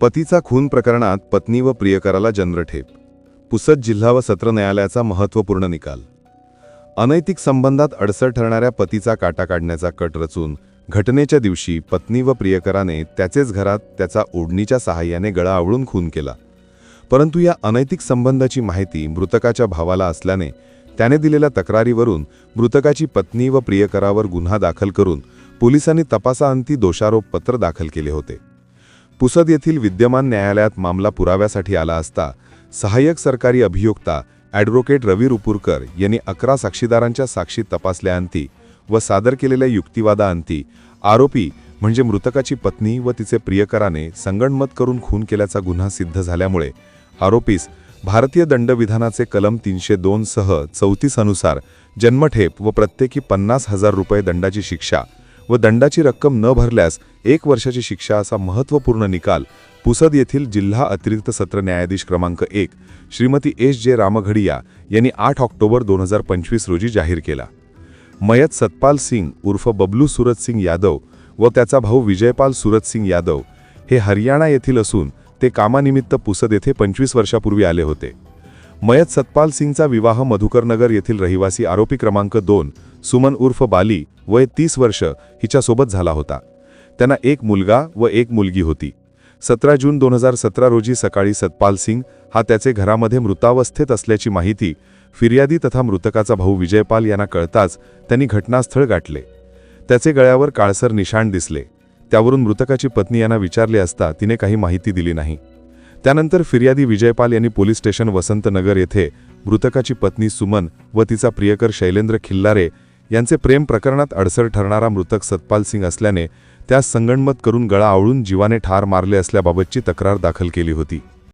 पतीचा खून प्रकरणात पत्नी व प्रियकराला जन्मठेप पुसद जिल्हा व सत्र न्यायालयाचा महत्त्वपूर्ण निकाल. अनैतिक संबंधात अडसर ठरणाऱ्या पतीचा काटा काढण्याचा कट रचून घटनेच्या दिवशी पत्नी व प्रियकराने त्याचेच घरात त्याचा ओढणीच्या सहाय्याने गळा आवळून खून केला. परंतु या अनैतिक संबंधाची माहिती मृतकाच्या भावाला असल्याने त्याने दिलेल्या तक्रारीवरून मृतकाची पत्नी व प्रियकरावर गुन्हा दाखल करून पोलिसांनी तपासाअंती दोषारोप पत्र दाखल केले होते. पुसद येथील विद्यमान न्यायालयात मामला पुराव्यासाठी आला असता सहाय्यक सरकारी अभियोक्ता ॲडव्होकेट रवी रुपूरकर यांनी अकरा साक्षीदारांच्या साक्षी तपासल्याअंती व सादर केलेल्या युक्तिवादाअंती आरोपी म्हणजे मृतकाची पत्नी व तिचे प्रियकराने संगणमत करून खून केल्याचा गुन्हा सिद्ध झाल्यामुळे आरोपीस भारतीय दंडविधानाचे कलम तीनशे दोन सह चौतीस अनुसार जन्मठेप व प्रत्येकी पन्नास हजार रुपये दंडाची शिक्षा व दंडाची रक्कम न भरल्यास एक वर्षाची शिक्षा असा महत्त्वपूर्ण निकाल पुसद येथील जिल्हा अतिरिक्त सत्र न्यायाधीश क्रमांक एक श्रीमती एस जे रामघडिया यांनी आठ ऑक्टोबर दोन हजार पंचवीस रोजी जाहीर केला. मयत सतपाल सिंग उर्फ बबलू सुरत सिंग यादव व त्याचा भाऊ विजयपाल सुरत सिंग यादव हे हरियाणा येथील असून ते कामानिमित्त पुसद येथे पंचवीस वर्षापूर्वी आले होते. मयत सतपाल सिंगचा विवाह मधुकरनगर येथील रहिवासी आरोपी क्रमांक दोन सुमन उर्फ बाली वय तीस वर्ष हिच्यासोबत झाला होता. त्यांना एक मुलगा व एक मुलगी होती. सतरा जून दोन हजार सतरा रोजी सकाळी सतपाल सिंग हा त्याचे घरामध्ये मृतावस्थेत असल्याची माहिती फिर्यादी तथा मृतकाचा भाऊ विजयपाल यांना कळताच त्यांनी घटनास्थळ गाठले. त्याचे गळ्यावर काळसर निशाण दिसले. त्यावरून मृतकाची पत्नी यांना विचारले असता तिने काही माहिती दिली नाही. त्यानंतर फिर्यादी विजयपाल यांनी पोलीस स्टेशन वसंतनगर येथे मृतकाची पत्नी सुमन व तिचा प्रियकर शैलेंद्र खिल्लारे यांचे प्रेम प्रकरणात अडसर ठरणारा मृतक सतपाल सिंग असल्याने त्यास संगणमत करून गळा आवळून जीवाने ठार मारले असल्याबाबतची तक्रार दाखल केली होती.